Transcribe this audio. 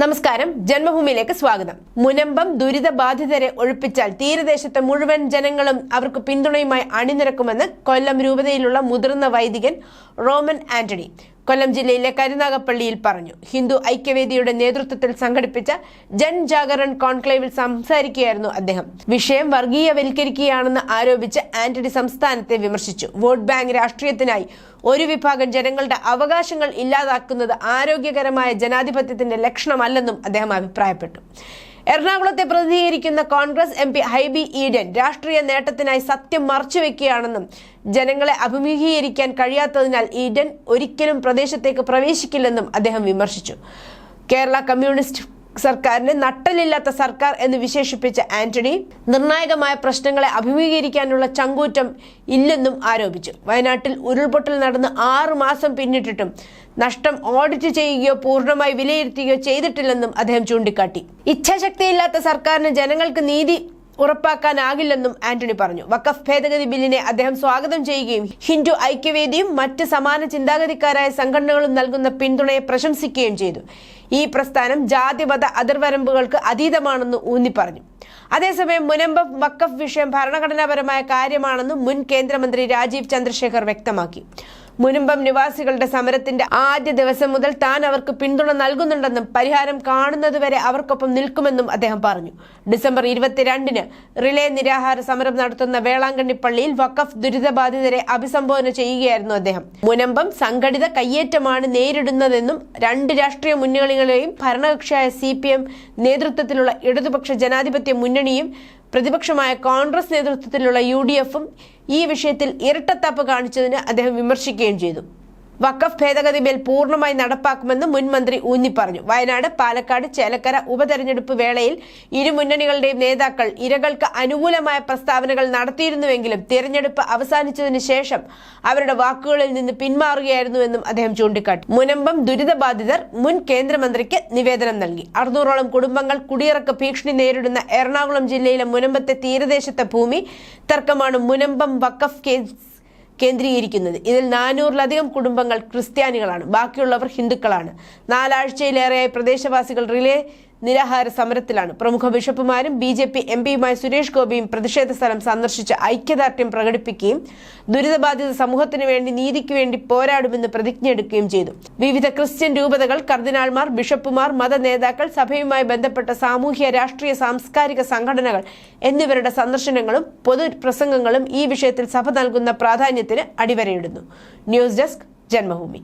നമസ്കാരം. ജന്മഭൂമിയിലേക്ക് സ്വാഗതം. മുനമ്പം ദുരിതബാധിതരെ ഒഴിപ്പിച്ചാൽ തീരദേശത്തെ മുഴുവൻ ജനങ്ങളും അവർക്ക് പിന്തുണയുമായി അണിനിരക്കുമെന്ന് കൊല്ലം രൂപതയിലുള്ള മുതിർന്ന വൈദികൻ റോമൻ ആന്റണി. കൊല്ലം ജില്ലയിലെ കരുനാഗപ്പള്ളിയിൽ പറഞ്ഞു. ഹിന്ദു ഐക്യവേദിയുടെ നേതൃത്വത്തിൽ സംഘടിപ്പിച്ച ജൻ ജാഗരൺ കോൺക്ലേവിൽ സംസാരിക്കുകയായിരുന്നു അദ്ദേഹം. വിഷയം വർഗീയവൽക്കരിക്കുകയാണെന്ന് ആരോപിച്ച് ആന്റണി സംസ്ഥാനത്തെ വിമർശിച്ചു. വോട്ട് ബാങ്ക് രാഷ്ട്രീയത്തിനായി ഒരു വിഭാഗം ജനങ്ങളുടെ അവകാശങ്ങൾ ഇല്ലാതാക്കുന്നത് ആരോഗ്യകരമായ ജനാധിപത്യത്തിന്റെ ലക്ഷണമല്ലെന്നും അദ്ദേഹം അഭിപ്രായപ്പെട്ടു. എറണാകുളത്തെ പ്രതിനിധീകരിക്കുന്ന കോൺഗ്രസ് എം പി ഹൈബി ഈഡൻ രാഷ്ട്രീയ നേട്ടത്തിനായി സത്യം മറച്ചുവെക്കുകയാണെന്നും ജനങ്ങളെ അഭിമുഖീകരിക്കാൻ കഴിയാത്തതിനാൽ ഈഡൻ ഒരിക്കലും പ്രദേശത്തേക്ക് പ്രവേശിക്കില്ലെന്നും അദ്ദേഹം വിമർശിച്ചു. കേരള കമ്മ്യൂണിസ്റ്റ് സർക്കാരിനെ നട്ടലില്ലാത്ത സർക്കാർ എന്ന് വിശേഷിപ്പിച്ച ആന്റണി നിർണായകമായ പ്രശ്നങ്ങളെ അഭിമുഖീകരിക്കാനുള്ള ചങ്കൂറ്റം ഇല്ലെന്നും ആരോപിച്ചു. വയനാട്ടിൽ ഉരുൾപൊട്ടൽ നടന്ന് ആറു മാസം പിന്നിട്ടിട്ടും നഷ്ടം ഓഡിറ്റ് ചെയ്യുകയോ പൂർണമായി വിലയിരുത്തുകയോ ചെയ്തിട്ടില്ലെന്നും അദ്ദേഹം ചൂണ്ടിക്കാട്ടി. ഇച്ഛാശക്തിയില്ലാത്ത സർക്കാരിന് ജനങ്ങൾക്ക് നീതി ഉറപ്പാക്കാനാകില്ലെന്നും ആന്റണി പറഞ്ഞു. വഖഫ് ഭേദഗതി ബില്ലിനെ അദ്ദേഹം സ്വാഗതം ചെയ്യുകയും ഹിന്ദു ഐക്യവേദിയും മറ്റ് സമാന ചിന്താഗതിക്കാരായ സംഘടനകളും നൽകുന്ന പിന്തുണയെ പ്രശംസിക്കുകയും ചെയ്തു. ഈ പ്രസ്ഥാനം ജാതിമത അതിർവരമ്പുകൾക്ക് അതീതമാണെന്ന് ഊന്നി പറഞ്ഞു അതേസമയം മുനമ്പ് വഖഫ് വിഷയം ഭരണഘടനാപരമായ കാര്യമാണെന്നും മുൻ കേന്ദ്രമന്ത്രി രാജീവ് ചന്ദ്രശേഖർ വ്യക്തമാക്കി. മുനമ്പം നിവാസികളുടെ സമരത്തിന്റെ ആദ്യ ദിവസം മുതൽ താൻ അവർക്ക് പിന്തുണ നൽകുന്നുണ്ടെന്നും പരിഹാരം കാണുന്നതുവരെ അവർക്കൊപ്പം നിൽക്കുമെന്നും അദ്ദേഹം പറഞ്ഞു. ഡിസംബർ ഇരുപത്തിരണ്ടിന് റിലേ നിരാഹാര സമരം നടത്തുന്ന വേളാങ്കണ്ണി പള്ളിയിൽ വഖഫ് ദുരിതബാധിതരെ അഭിസംബോധന ചെയ്യുകയായിരുന്നു അദ്ദേഹം. മുനമ്പം സംഘടിത കയ്യേറ്റമാണ് നേരിടുന്നതെന്നും രണ്ട് രാഷ്ട്രീയ മുന്നണികളെയും ഭരണകക്ഷിയായ സി നേതൃത്വത്തിലുള്ള ഇടതുപക്ഷ ജനാധിപത്യ മുന്നണിയും പ്രതിപക്ഷമായ കോൺഗ്രസ് നേതൃത്വത്തിലുള്ള യു ഡി എഫും ഈ വിഷയത്തിൽ ഇരട്ടത്താപ്പ് കാണിച്ചതിന് അദ്ദേഹം വിമർശിക്കുകയും ചെയ്തു. വഖഫ് ഭേദഗതി ബിൽ പൂർണമായി നടപ്പാക്കുമെന്ന് മുൻ മന്ത്രി ഊന്നി പറഞ്ഞു. വയനാട് പാലക്കാട് ചേലക്കര ഉപതെരഞ്ഞെടുപ്പ് വേളയിൽ ഇരു മുന്നണികളുടെയും നേതാക്കൾ ഇരകൾക്ക് അനുകൂലമായ പ്രസ്താവനകൾ നടത്തിയിരുന്നുവെങ്കിലും തിരഞ്ഞെടുപ്പ് അവസാനിച്ചതിന് ശേഷം അവരുടെ വാക്കുകളിൽ നിന്ന് പിന്മാറുകയായിരുന്നുവെന്നും അദ്ദേഹം ചൂണ്ടിക്കാട്ടി. മുനമ്പം ദുരിതബാധിതർ മുൻ കേന്ദ്രമന്ത്രിക്ക് നിവേദനം നൽകി. അറുന്നൂറോളം കുടുംബങ്ങൾ കുടിയിറക്ക ഭീഷണി നേരിടുന്ന എറണാകുളം ജില്ലയിലെ മുനമ്പത്തെ തീരദേശത്തെ ഭൂമി തർക്കമാണ് മുനമ്പം വഖഫ് കേസ് കേന്ദ്രീകരിക്കുന്നത്. ഇതിൽ നാനൂറിലധികം കുടുംബങ്ങൾ ക്രിസ്ത്യാനികളാണ്. ബാക്കിയുള്ളവർ ഹിന്ദുക്കളാണ്. നാലാഴ്ചയിലേറെയായി പ്രദേശവാസികൾ റിലേ നിരാഹാര സമരത്തിലാണ്. പ്രമുഖ ബിഷപ്പുമാരും ബി ജെ പി എം പിയുമായ സുരേഷ് ഗോപിയും പ്രതിഷേധ സ്ഥലം സന്ദർശിച്ച് ഐക്യദാർഢ്യം പ്രകടിപ്പിക്കുകയും ദുരിതബാധിത സമൂഹത്തിനു വേണ്ടി നീതിക്ക് വേണ്ടി പോരാടുമെന്ന് പ്രതിജ്ഞ എടുക്കുകയും ചെയ്തു. വിവിധ ക്രിസ്ത്യൻ രൂപതകൾ കർദിനാൾമാർ ബിഷപ്പുമാർ മത നേതാക്കൾ സഭയുമായി ബന്ധപ്പെട്ട സാമൂഹ്യ രാഷ്ട്രീയ സാംസ്കാരിക സംഘടനകൾ എന്നിവരുടെ സന്ദർശനങ്ങളും പൊതുപ്രസംഗങ്ങളും ഈ വിഷയത്തിൽ സഭ നൽകുന്ന പ്രാധാന്യത്തിന് അടിവരയിടുന്നു. News desk Janmabhumi.